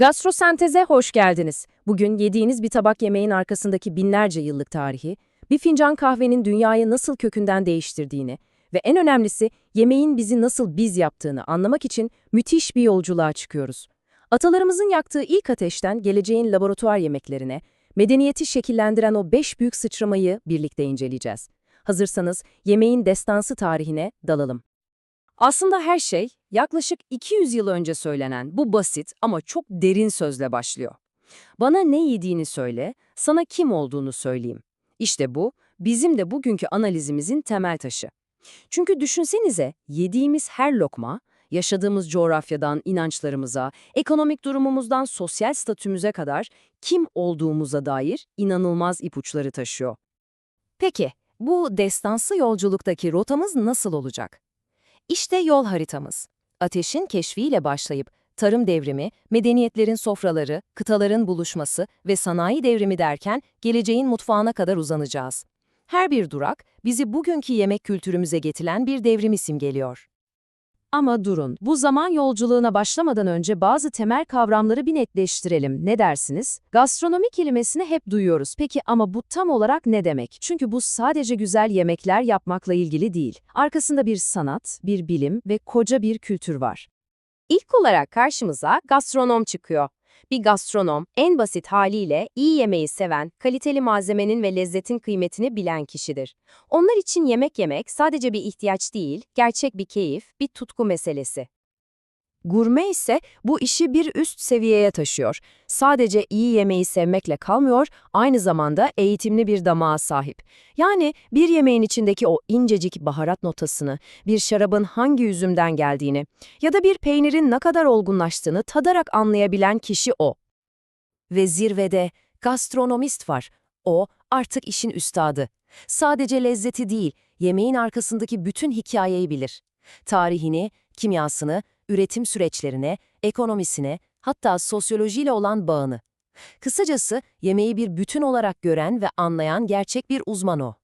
Gastrosenteze hoş geldiniz. Bugün yediğiniz bir tabak yemeğin arkasındaki binlerce yıllık tarihi, bir fincan kahvenin dünyayı nasıl kökünden değiştirdiğini ve en önemlisi yemeğin bizi nasıl biz yaptığını anlamak için müthiş bir yolculuğa çıkıyoruz. Atalarımızın yaktığı ilk ateşten geleceğin laboratuvar yemeklerine, medeniyeti şekillendiren o beş büyük sıçramayı birlikte inceleyeceğiz. Hazırsanız yemeğin destansı tarihine dalalım. Aslında her şey yaklaşık 200 yıl önce söylenen bu basit ama çok derin sözle başlıyor. Bana ne yediğini söyle, sana kim olduğunu söyleyeyim. İşte bu, bizim de bugünkü analizimizin temel taşı. Çünkü düşünsenize, yediğimiz her lokma, yaşadığımız coğrafyadan inançlarımıza, ekonomik durumumuzdan sosyal statümüze kadar kim olduğumuza dair inanılmaz ipuçları taşıyor. Peki, bu destansı yolculuktaki rotamız nasıl olacak? İşte yol haritamız. Ateşin keşfiyle başlayıp tarım devrimi, medeniyetlerin sofraları, kıtaların buluşması ve sanayi devrimi derken geleceğin mutfağına kadar uzanacağız. Her bir durak bizi bugünkü yemek kültürümüze getiren bir devrimi simgeliyor. Ama durun, bu zaman yolculuğuna başlamadan önce bazı temel kavramları bir netleştirelim. Ne dersiniz? Gastronomi kelimesini hep duyuyoruz. Peki ama bu tam olarak ne demek? Çünkü bu sadece güzel yemekler yapmakla ilgili değil. Arkasında bir sanat, bir bilim ve koca bir kültür var. İlk olarak karşımıza gastronom çıkıyor. Bir gastronom, en basit haliyle iyi yemeği seven, kaliteli malzemenin ve lezzetin kıymetini bilen kişidir. Onlar için yemek yemek sadece bir ihtiyaç değil, gerçek bir keyif, bir tutku meselesi. Gurme ise bu işi bir üst seviyeye taşıyor. Sadece iyi yemeği sevmekle kalmıyor, aynı zamanda eğitimli bir damağa sahip. Yani bir yemeğin içindeki o incecik baharat notasını, bir şarabın hangi üzümden geldiğini ya da bir peynirin ne kadar olgunlaştığını tadarak anlayabilen kişi o. Ve zirvede gastronomist var. O artık işin üstadı. Sadece lezzeti değil, yemeğin arkasındaki bütün hikayeyi bilir. Tarihini, kimyasını, üretim süreçlerine, ekonomisine, hatta sosyolojiyle olan bağını. Kısacası yemeği bir bütün olarak gören ve anlayan gerçek bir uzman o.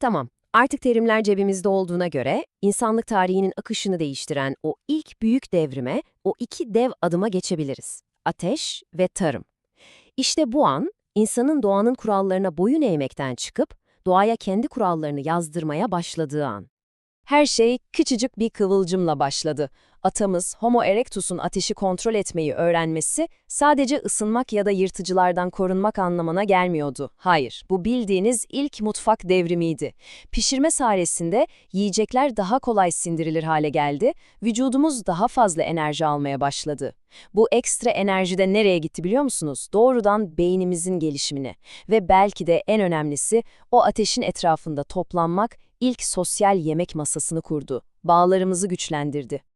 Tamam, artık terimler cebimizde olduğuna göre insanlık tarihinin akışını değiştiren o ilk büyük devrime, o iki dev adıma geçebiliriz. Ateş ve tarım. İşte bu an, insanın doğanın kurallarına boyun eğmekten çıkıp, doğaya kendi kurallarını yazdırmaya başladığı an. Her şey küçücük bir kıvılcımla başladı. Atamız Homo erectus'un ateşi kontrol etmeyi öğrenmesi sadece ısınmak ya da yırtıcılardan korunmak anlamına gelmiyordu. Hayır, bu bildiğiniz ilk mutfak devrimiydi. Pişirme sayesinde yiyecekler daha kolay sindirilir hale geldi, vücudumuz daha fazla enerji almaya başladı. Bu ekstra enerji de nereye gitti biliyor musunuz? Doğrudan beynimizin gelişimine ve belki de en önemlisi o ateşin etrafında toplanmak ilk sosyal yemek masasını kurdu. Bağlarımızı güçlendirdi.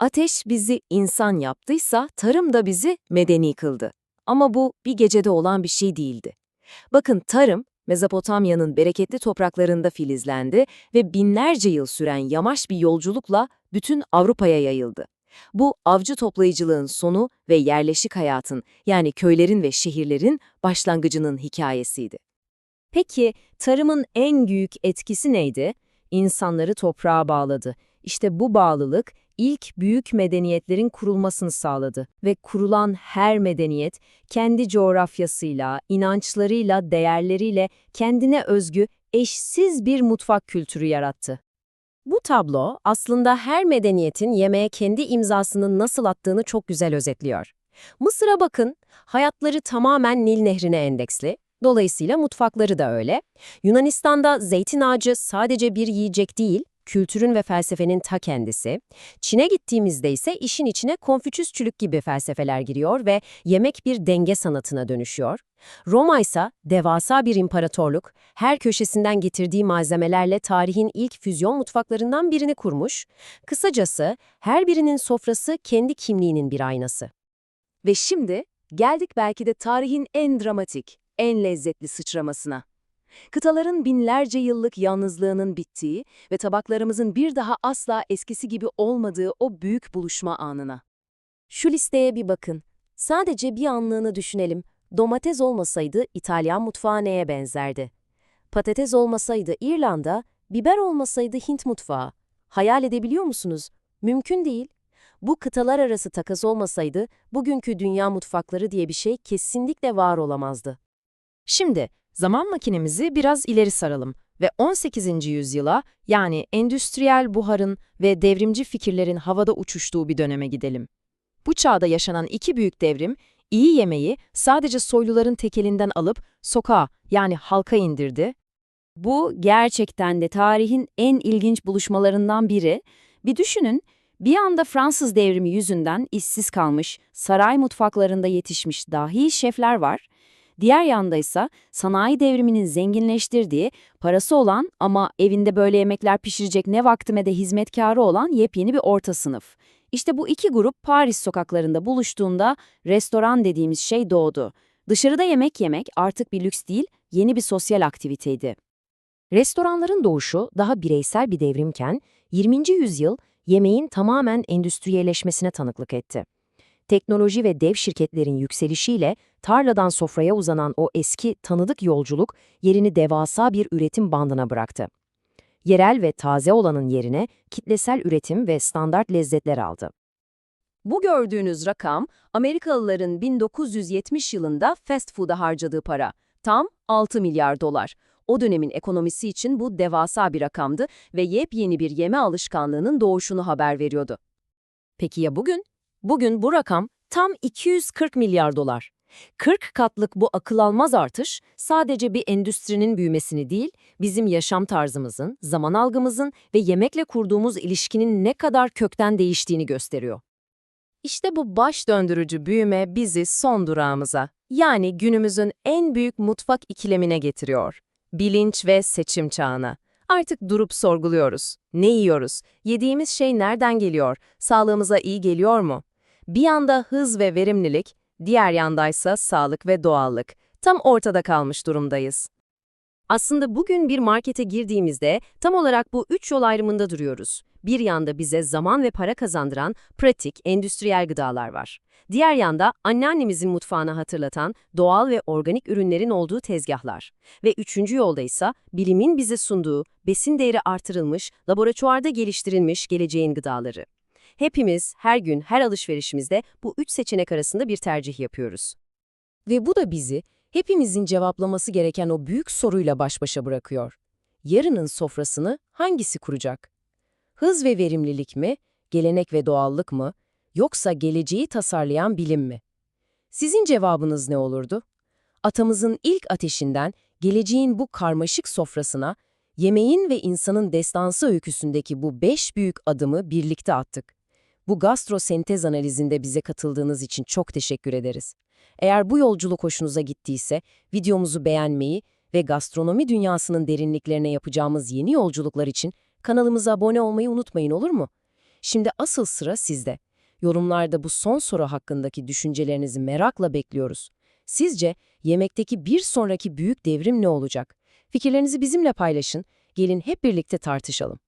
Ateş bizi insan yaptıysa tarım da bizi medeni kıldı. Ama bu bir gecede olan bir şey değildi. Bakın tarım, Mezopotamya'nın bereketli topraklarında filizlendi ve binlerce yıl süren yamaç bir yolculukla bütün Avrupa'ya yayıldı. Bu avcı toplayıcılığın sonu ve yerleşik hayatın yani köylerin ve şehirlerin başlangıcının hikayesiydi. Peki tarımın en büyük etkisi neydi? İnsanları toprağa bağladı. İşte bu bağlılık ilk büyük medeniyetlerin kurulmasını sağladı ve kurulan her medeniyet kendi coğrafyasıyla, inançlarıyla, değerleriyle kendine özgü eşsiz bir mutfak kültürü yarattı. Bu tablo aslında her medeniyetin yemeğe kendi imzasını nasıl attığını çok güzel özetliyor. Mısır'a bakın, hayatları tamamen Nil Nehri'ne endeksli, dolayısıyla mutfakları da öyle. Yunanistan'da zeytin ağacı sadece bir yiyecek değil, kültürün ve felsefenin ta kendisi. Çin'e gittiğimizde ise işin içine konfüçyüsçülük gibi felsefeler giriyor ve yemek bir denge sanatına dönüşüyor. Roma ise devasa bir imparatorluk, her köşesinden getirdiği malzemelerle tarihin ilk füzyon mutfaklarından birini kurmuş. Kısacası her birinin sofrası kendi kimliğinin bir aynası. Ve şimdi geldik belki de tarihin en dramatik, en lezzetli sıçramasına. Kıtaların binlerce yıllık yalnızlığının bittiği ve tabaklarımızın bir daha asla eskisi gibi olmadığı o büyük buluşma anına. Şu listeye bir bakın. Sadece bir anlığını düşünelim. Domates olmasaydı İtalyan mutfağı neye benzerdi? Patates olmasaydı İrlanda, biber olmasaydı Hint mutfağı. Hayal edebiliyor musunuz? Mümkün değil. Bu kıtalar arası takas olmasaydı bugünkü dünya mutfakları diye bir şey kesinlikle var olamazdı. Şimdi zaman makinemizi biraz ileri saralım ve 18. yüzyıla yani endüstriyel buharın ve devrimci fikirlerin havada uçuştuğu bir döneme gidelim. Bu çağda yaşanan iki büyük devrim, iyi yemeği sadece soyluların tekelinden alıp sokağa yani halka indirdi. Bu gerçekten de tarihin en ilginç buluşmalarından biri. Bir düşünün, bir anda Fransız devrimi yüzünden işsiz kalmış, saray mutfaklarında yetişmiş dahi şefler var. Diğer yanda ise sanayi devriminin zenginleştirdiği, parası olan ama evinde böyle yemekler pişirecek ne vaktime de hizmetkarı olan yepyeni bir orta sınıf. İşte bu iki grup Paris sokaklarında buluştuğunda restoran dediğimiz şey doğdu. Dışarıda yemek yemek artık bir lüks değil, yeni bir sosyal aktiviteydi. Restoranların doğuşu daha bireysel bir devrimken 20. yüzyıl yemeğin tamamen endüstriyeleşmesine tanıklık etti. Teknoloji ve dev şirketlerin yükselişiyle tarladan sofraya uzanan o eski tanıdık yolculuk yerini devasa bir üretim bandına bıraktı. Yerel ve taze olanın yerine kitlesel üretim ve standart lezzetler aldı. Bu gördüğünüz rakam Amerikalıların 1970 yılında fast food'a harcadığı para. Tam 6 milyar dolar. O dönemin ekonomisi için bu devasa bir rakamdı ve yepyeni bir yeme alışkanlığının doğuşunu haber veriyordu. Peki ya bugün? Bugün bu rakam tam 240 milyar dolar. 40 katlık bu akıl almaz artış sadece bir endüstrinin büyümesini değil, bizim yaşam tarzımızın, zaman algımızın ve yemekle kurduğumuz ilişkinin ne kadar kökten değiştiğini gösteriyor. İşte bu baş döndürücü büyüme bizi son durağımıza, yani günümüzün en büyük mutfak ikilemine getiriyor. Bilinç ve seçim çağına. Artık durup sorguluyoruz. Ne yiyoruz? Yediğimiz şey nereden geliyor? Sağlığımıza iyi geliyor mu? Bir yanda hız ve verimlilik, diğer yandaysa sağlık ve doğallık. Tam ortada kalmış durumdayız. Aslında bugün bir markete girdiğimizde tam olarak bu üç yol ayrımında duruyoruz. Bir yanda bize zaman ve para kazandıran pratik, endüstriyel gıdalar var. Diğer yanda anneannemizin mutfağını hatırlatan doğal ve organik ürünlerin olduğu tezgahlar. Ve üçüncü yolda ise bilimin bize sunduğu, besin değeri artırılmış, laboratuvarda geliştirilmiş geleceğin gıdaları. Hepimiz her gün her alışverişimizde bu üç seçenek arasında bir tercih yapıyoruz. Ve bu da bizi hepimizin cevaplaması gereken o büyük soruyla baş başa bırakıyor. Yarının sofrasını hangisi kuracak? Hız ve verimlilik mi, gelenek ve doğallık mı, yoksa geleceği tasarlayan bilim mi? Sizin cevabınız ne olurdu? Atamızın ilk ateşinden geleceğin bu karmaşık sofrasına, yemeğin ve insanın destansı öyküsündeki bu beş büyük adımı birlikte attık. Bu gastrosentez analizinde bize katıldığınız için çok teşekkür ederiz. Eğer bu yolculuk hoşunuza gittiyse videomuzu beğenmeyi ve gastronomi dünyasının derinliklerine yapacağımız yeni yolculuklar için kanalımıza abone olmayı unutmayın olur mu? Şimdi asıl sıra sizde. Yorumlarda bu son soru hakkındaki düşüncelerinizi merakla bekliyoruz. Sizce yemekteki bir sonraki büyük devrim ne olacak? Fikirlerinizi bizimle paylaşın, gelin hep birlikte tartışalım.